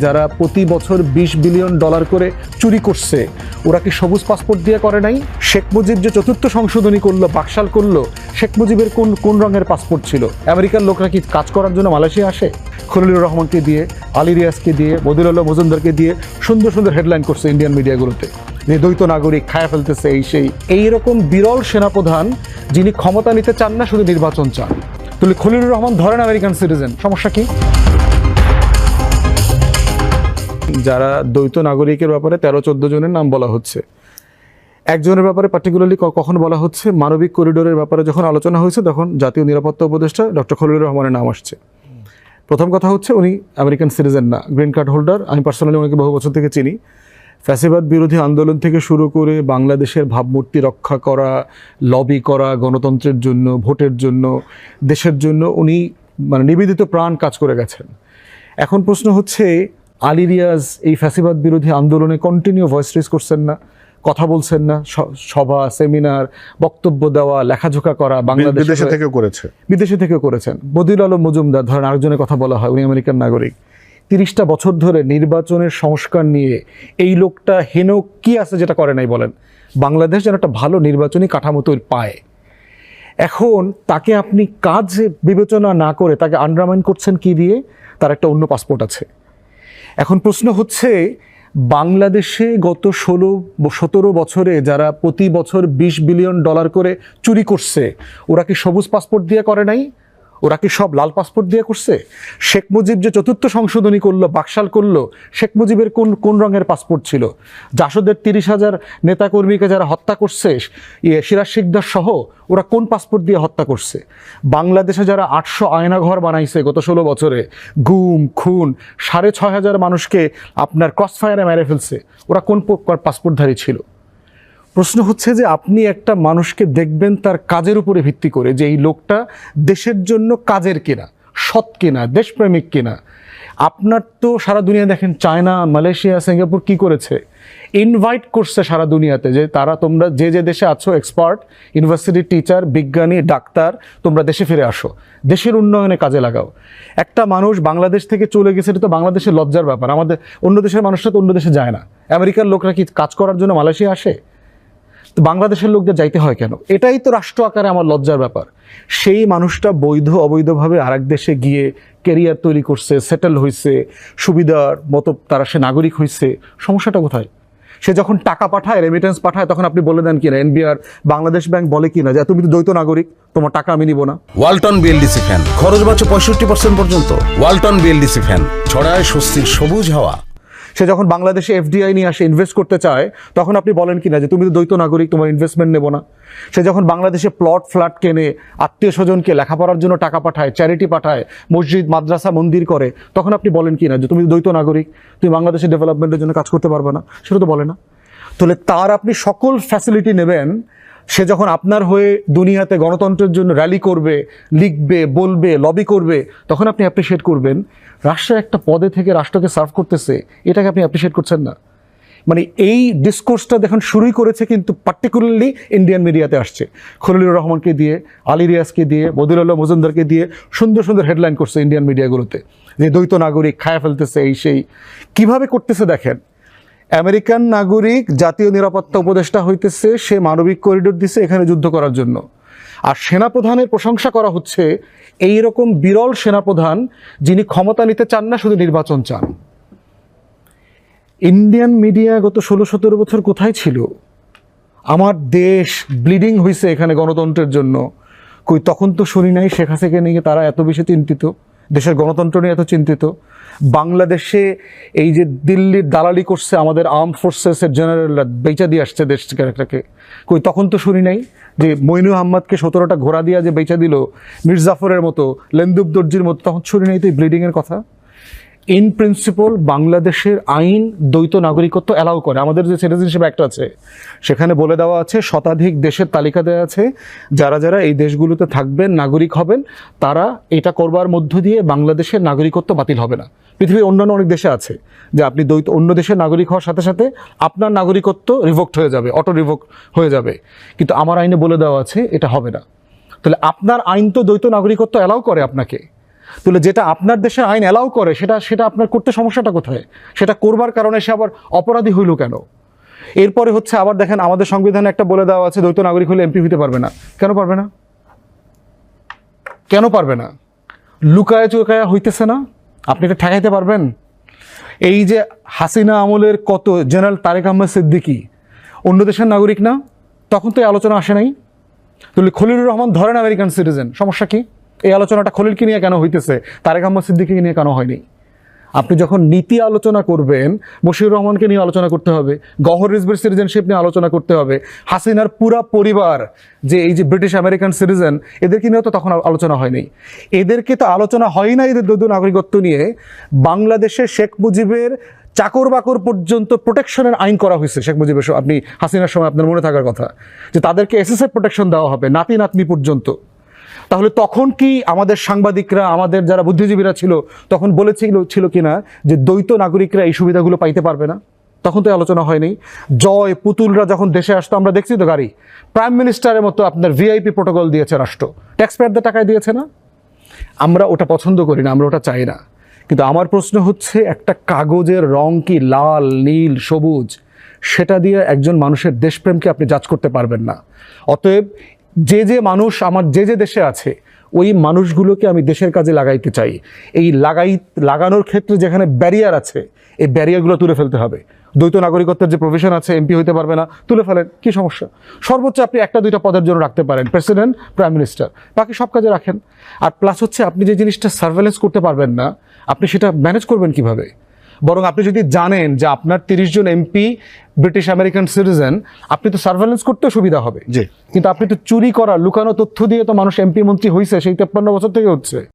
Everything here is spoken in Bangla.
যারা প্রতি বছর বিশ বিলিয়ন ডলার করে চুরি করছে, ওরা কি সবুজ পাসপোর্ট দিয়ে করে নাই? শেখ মুজিব যে চতুর্থ সংশোধনী করল, বাকশাল করল, শেখ মুজিবের কোন কোন রঙের পাসপোর্ট ছিল? আমেরিকার লোকরা কি কাজ করার জন্য মালয়েশিয়া আসে? খলিলুর রহমানকে দিয়ে, আলী রিয়াজকে দিয়ে বদিরুল্লাহ মজুমদারকে দিয়ে সুন্দর সুন্দর হেডলাইন করছে ইন্ডিয়ান মিডিয়াগুলোতে। যে দ্বৈত নাগরিক খায়া ফেলতেছে এই সেই। এইরকম বিরল সেনাপ্রধান যিনি ক্ষমতা নিতে চান না, শুধু নির্বাচন চান। তাহলে খলিলুর রহমান ধরেন আমেরিকান সিটিজেন, সমস্যা কি? যারা দ্বৈত নাগরিকের ব্যাপারে তেরো চোদ্দ জনের নাম বলা হচ্ছে। একজনের ব্যাপারে পার্টিকুলারলি কখন বলা হচ্ছে? মানবিক করিডোরের ব্যাপারে যখন আলোচনা হয়েছে, তখন জাতীয় নিরাপত্তা উপদেষ্টা ডক্টর খলিলুর রহমানের নাম আসছে। প্রথম কথা হচ্ছে উনি আমেরিকান সিটিজেন না গ্রিন কার্ড হোল্ডার আমি পার্সোনালি ওনাকে বহু বছর থেকে চিনি। ফ্যাসিবাদ বিরোধী আন্দোলন থেকে শুরু করে বাংলাদেশের ভাবমূর্তি রক্ষা করা লবি করা, গণতন্ত্রের জন্য, ভোটের জন্য, দেশের জন্য উনি মানে নিবেদিত প্রাণ কাজ করে গেছেন। এখন প্রশ্ন হচ্ছে আলী রিয়াজ এই ফ্যাসিবাদ বিরোধী আন্দোলনে কন্টিনিউ ভয়েস রেজ করছেন না কথা বলছেন না সভা সেমিনার বক্তব্য দেওয়া লেখাঝোকা করা বাংলাদেশ বিদেশে থেকে করেছে। বিদেশে থেকেও করেছেন। বদিউল আলম মজুমদার ধরেন আরেকজনের কথা বলা হয় উনি আমেরিকান নাগরিক। তিরিশটা বছর ধরে নির্বাচনের সংস্কার নিয়ে এই লোকটা হেন কি আছে যেটা করে নাই বলেন? বাংলাদেশ যেন একটা ভালো নির্বাচনী কাঠামো তৈরি পায়। এখন তাকে আপনি কাজ বিবেচনা না করে তাকে আন্ডারমাইন করছেন কি দিয়ে? তার একটা অন্য পাসপোর্ট আছে। এখন প্রশ্ন হচ্ছে, বাংলাদেশে গত ষোলো সতেরো বছরে যারা প্রতি বছর বিশ বিলিয়ন ডলার করে চুরি করছে, ওরা কি সবুজ পাসপোর্ট দিয়ে করে নাই? ওরা কি সব লাল পাসপোর্ট দিয়ে করছে? শেখ মুজিব যে চতুর্থ সংশোধনী করল, বাকশাল করল, শেখ মুজিবের কোন কোন রঙের পাসপোর্ট ছিল? জাসদের তিরিশ হাজার নেতাকর্মীকে যারা হত্যা করছে ইয়ে সিরাজ শিকদার সহ, ওরা কোন পাসপোর্ট দিয়ে হত্যা করছে? বাংলাদেশে যারা আটশো আয়নাঘর বানাইছে গত ষোলো বছরে, গুম, খুন, সাড়ে ছয় হাজার মানুষকে আপনার ক্রস ফায়ারে মেরে ফেলছে, ওরা কোন পাসপোর্টধারী ছিল? প্রশ্ন হচ্ছে যে আপনি একটা মানুষকে দেখবেন তার কাজের উপরে ভিত্তি করে যে এই লোকটা দেশের জন্য কাজের কিনা, সৎ কিনা, দেশপ্রেমিক কিনা। আপনার তো সারা দুনিয়া দেখেন চায়না, মালয়েশিয়া, সিঙ্গাপুর কি করেছে? ইনভাইট করছে সারা দুনিয়াতে যে তারা তোমরা যে যে দেশে আছো এক্সপার্ট ইউনিভার্সিটির টিচার বিজ্ঞানী, ডাক্তার, তোমরা দেশে ফিরে আসো। দেশের উন্নয়নে কাজে লাগাও। একটা মানুষ বাংলাদেশ থেকে চলে গেছে, এটা তো বাংলাদেশের লজ্জার ব্যাপার। আমাদের অন্য দেশের মানুষরা তো অন্য দেশে যায় না। আমেরিকার লোকরা কি কাজ করার জন্য মালয়েশিয়া আসে? বাংলাদেশের লোকদের যাইতে হয় কেন? এটাই তো রাষ্ট্র আকারে আমার লজ্জার ব্যাপার। সেই মানুষটা বৈধ অবৈধভাবে আরেক দেশে গিয়ে কেরিয়ার তৈরি করছে সেটেল হয়েছে সুবিধার মতো তারা সে নাগরিক হয়েছে সমস্যাটা কোথায়? সে যখন টাকা পাঠায় রেমিটেন্স পাঠায় তখন আপনি বলে দেন কিনা এনবিআর বাংলাদেশ ব্যাংক বলে কিনা যে তুমি তো দ্বৈত নাগরিক তোমার টাকা আমি নিব না। Walton BLDC fan. খরচ বাঁচে পঁয়ষট্টি পার্সেন্ট পর্যন্ত। Walton BLDC fan. ছড়ায় স্বস্তির সবুজ হাওয়া। সে যখন বাংলাদেশে এফডিআই নিয়ে আসে ইনভেস্ট করতে চায়, তখন আপনি বলেন কি না যে, তুমি তো দ্বৈত নাগরিক, তোমার ইনভেস্টমেন্ট নেব না। সে যখন বাংলাদেশে প্লট ফ্ল্যাট কেনে, আত্মীয় স্বজনকে লেখাপড়ার জন্য টাকা পাঠায় চ্যারিটি পাঠায়, মসজিদ, মাদ্রাসা, মন্দির করে, তখন আপনি বলেন কি না যে, তুমি দ্বৈত নাগরিক, তুমি বাংলাদেশের ডেভেলপমেন্টের জন্য কাজ করতে পারবে না? সেটা তো বলে না। তাহলে তার আপনি সকল ফ্যাসিলিটি নেবেন সে যখন আপনার হয়ে দুনিয়াতে গণতন্ত্রের জন্য র্যালি করবে, লিখবে, বলবে লবি করবে, তখন আপনি অ্যাপ্রিসিয়েট করবেন। রাষ্ট্রের একটা পদে থেকে রাষ্ট্রকে সার্ভ করতেছে, এটাকে আপনি অ্যাপ্রিসিয়েট করছেন না। মানে এই ডিসকোর্সটা দেখুন, শুরুই করেছে কিন্তু পার্টিকুলারলি ইন্ডিয়ান মিডিয়াতে আসছে। খলিলুর রহমানকে দিয়ে, আলী রিয়াজকে দিয়ে, বদিউল্লাহ মজুমদারকে দিয়ে সুন্দর সুন্দর হেডলাইন করছে ইন্ডিয়ান মিডিয়াগুলোতে যে দ্বৈত নাগরিক খায়া ফেলতেছে এই, সেই। কীভাবে করতেছে দেখেন আমেরিকান নাগরিক, জাতীয় নিরাপত্তা উপদেষ্টা হইতেছে, সে মানবিক করিডোর দিছে এখানে যুদ্ধ করার জন্য। আর সেনাপ্রধানের প্রশংসা করা হচ্ছে এই রকম বিরল সেনাপ্রধান যিনি ক্ষমতা নিতে চান না, শুধু নির্বাচন চান। ইন্ডিয়ান মিডিয়া গত ষোলো সতেরো বছর কোথায় ছিল? আমার দেশ ব্লিডিং হয়েছে এখানে গণতন্ত্রের জন্য। কই, তখন তো শুনি নাই শেখ হাসিনাকে নিয়ে তারা এত বেশি চিন্তিত। দেশের গণতন্ত্র নিয়ে এত চিন্তিত। বাংলাদেশে এই যে দিল্লির দালালি করছে আমাদের আর্ম ফোর্সেসের জেনারেলরা বেচা দিয়ে আসছে দেশটাকে কই, তখন তো শুনি নাই যে মইনু আহম্মদকে সতেরোটা ঘোড়া দিয়া যে বেচা দিল, মির্জাফরের মতো লেন্দুব দর্জির মতো, তখন শুনি নাই তো এই ব্লিডিংয়ের কথা? ইন প্রিন্সিপাল বাংলাদেশের আইন, দ্বৈত নাগরিকত্ব অ্যালাউ করে। আমাদের যে সিটিজেনশিপ অ্যাক্ট আছে, সেখানে বলে দেওয়া আছে, শতাধিক দেশের তালিকা দেওয়া আছে, যারা যারা এই দেশগুলোতে থাকবেন, নাগরিক হবেন, তারা এটা করবার মধ্য দিয়ে বাংলাদেশের নাগরিকত্ব বাতিল হবে না। পৃথিবীর অন্যান্য অনেক দেশে আছে, যে আপনি দ্বৈত, অন্য দেশের নাগরিক হওয়ার সাথে সাথে আপনার নাগরিকত্ব রিভোক্ট হয়ে যাবে অটো রিভোক হয়ে যাবে। কিন্তু আমার আইনে বলে দেওয়া আছে, এটা হবে না। তাহলে আপনার আইন তো দ্বৈত নাগরিকত্ব অ্যালাউ করে আপনাকে। তাহলে যেটা আপনার দেশের আইন অ্যালাউ করে, সেটা সেটা আপনার করতে সমস্যাটা কোথায়? সেটা করবার কারণে সে আবার অপরাধী হইল কেন? এরপরে হচ্ছে আবার দেখেন আমাদের সংবিধানে একটা বলে দেওয়া আছে, দ্বৈত নাগরিক হলে এমপি হতে পারবে না। কেন পারবে না? কেন পারবে না? লুকায় চুকায়া হইতেছে না? আপনি এটা ঠেকাইতে পারবেন? এই যে হাসিনা আমলের কত, জেনারেল তারেক আহমেদ সিদ্দিকি, অন্য দেশের নাগরিক না? তখন তো এই আলোচনা আসে নাই। তাহলে খলিলুর রহমান ধরেন আমেরিকান সিটিজেন, সমস্যা কি? এই আলোচনাটা খলিলকে নিয়ে কেন হইতেছে? তারেক আহমদ সিদ্দিকি নিয়ে কেন হয়নি? আপনি যখন নীতি আলোচনা করবেন মশিউর রহমানকে নিয়ে আলোচনা করতে হবে, গহর রিজবের সিটিজেনশিপ নিয়ে আলোচনা করতে হবে, হাসিনার পুরা পরিবার, যে এই যে ব্রিটিশ আমেরিকান সিটিজেন, এদেরকে নিয়েও তো তখন আলোচনা হয়নি। এদেরকে তো আলোচনা হয় না এদের দ্বৈত নাগরিকত্ব নিয়ে। বাংলাদেশে শেখ মুজিবের চাকর বাকর পর্যন্ত প্রোটেকশনের আইন করা হয়েছে, শেখ মুজিবের আপনি হাসিনার সময় আপনার মনে থাকার কথা, যে তাদেরকে এসএসএফ প্রোটেকশন দেওয়া হবে নাতি নাতনি পর্যন্ত। তাহলে তখন কি আমাদের সাংবাদিকরা, আমাদের যারা বুদ্ধিজীবীরা ছিল, তখন বলেছিল, ছিল কিনা যে দ্বৈত নাগরিকরা এই সুবিধাগুলো পাইতে পারবে না? তখন তো আলোচনা হয়নি। জয় পুতুলরা যখন দেশে আসতো, আমরা দেখছি তো গাড়ি। প্রাইম মিনিস্টারের মতো আপনার ভিআইপি প্রোটোকল দিয়েছে রাষ্ট্র। ট্যাক্স পেয়ারদের টাকায় দিয়েছে না? আমরা ওটা পছন্দ করি না, আমরা ওটা চাই না। কিন্তু আমার প্রশ্ন হচ্ছে, একটা কাগজের রং কি লাল, নীল, সবুজ? সেটা দিয়ে একজন মানুষের দেশপ্রেমকে আপনি জাজ করতে পারবেন না। অতএব যে যে মানুষ আমার যে যে দেশে আছে, ওই মানুষগুলোকে আমি দেশের কাজে লাগাইতে চাই। এই লাগাই, লাগানোর ক্ষেত্রে যেখানে ব্যারিয়ার আছে, এই ব্যারিয়ারগুলো তুলে ফেলতে হবে। দ্বৈত নাগরিকত্বের যে প্রভিশন আছে এমপি হইতে পারবে না, তুলে ফেলেন। কি সমস্যা? সর্বোচ্চ আপনি একটা দুইটা পদের জন্য রাখতে পারেন প্রেসিডেন্ট প্রাইম মিনিস্টার বাকি সব কাজে রাখেন। আর প্লাস হচ্ছে আপনি যে জিনিসটা সার্ভেলেন্স করতে পারবেন না, আপনি সেটা ম্যানেজ করবেন কীভাবে? বরং আপনি যদি জানেন যে আপনার তিরিশ জন এমপি ব্রিটিশ আমেরিকান সিটিজেন আপনি তো সার্ভেলেন্স করতেও সুবিধা হবে। জি। কিন্তু আপনি তো চুরি করা লুকানো তথ্য দিয়ে তো মানুষ এমপি মন্ত্রী হয়েছে সেই তেপ্পান্ন বছর থেকে হচ্ছে।